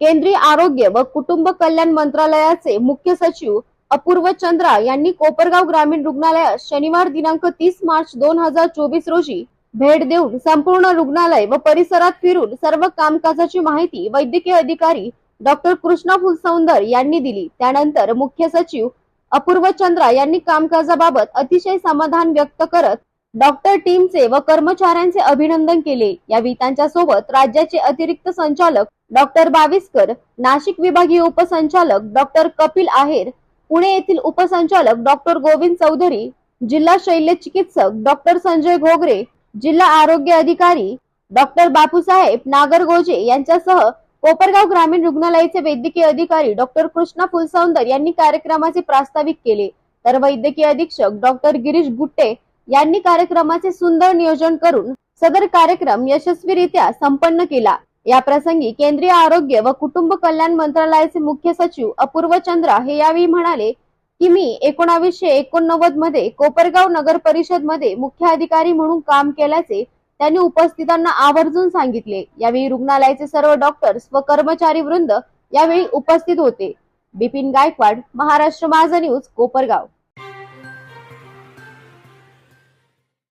केंद्रीय आरोग्य व कुटुंब कल्याण मंत्रालयाचे मुख्य सचिव अपूर्व चंद्रा यांनी कोपरगाव ग्रामीण रुग्णालयात शनिवार दिनांक तीस मार्च दोन हजार चोवीस रोजी भेट देऊन संपूर्ण रुग्णालय व परिसरात फिरून सर्व कामकाजाची माहिती वैद्यकीय अधिकारी डॉक्टर कृष्णा फुलसौंदर यांनी दिली. त्यानंतर मुख्य सचिव अपूर्व चंद्रा यांनी कामकाजाबाबत अतिशय समाधान व्यक्त करत डॉक्टर टीमचे व कर्मचाऱ्यांचे अभिनंदन केले. या वितांच्या सोबत राज्याचे अतिरिक्त संचालक डॉक्टर बाविस्कर नाशिक विभागीय उपसंचालक डॉक्टर कपिल आहेर पुणे येथील उपसंचालक डॉक्टर गोविंद चौधरी जिल्हा शैल्य चिकित्सक डॉक्टर संजय घोगरे जिल्हा आरोग्य अधिकारी डॉक्टर बापूसाहेब नागरगोजे यांच्यासह कोपरगाव ग्रामीण रुग्णालयाचे वैद्यकीय अधिकारी डॉक्टर कृष्णा फुलसौंदर यांनी कार्यक्रमाचे प्रास्ताविक केले. तर वैद्यकीय अधीक्षक डॉक्टर गिरीश गुट्टे यांनी कार्यक्रमाचे सुंदर नियोजन करून सदर कार्यक्रम यशस्वीरित्या संपन्न केला. या प्रसंगी केंद्रीय आरोग्य व कुटुंब कल्याण मंत्रालयाचे मुख्य सचिव अपूर्व चंद्रा हे यावेळी म्हणाले की मी एकोणावीसशे एकोणनव्वदमध्ये कोपरगाव नगर परिषदमध्ये मुख्य अधिकारी म्हणून काम केल्याचे त्यांनी उपस्थितांना आवर्जून सांगितले. यावेळी रुग्णालयाचे सर्व डॉक्टर्स व कर्मचारी वृंद यावेळी उपस्थित होते. बिपिन गायकवाड महाराष्ट्र माझा न्यूज कोपरगाव.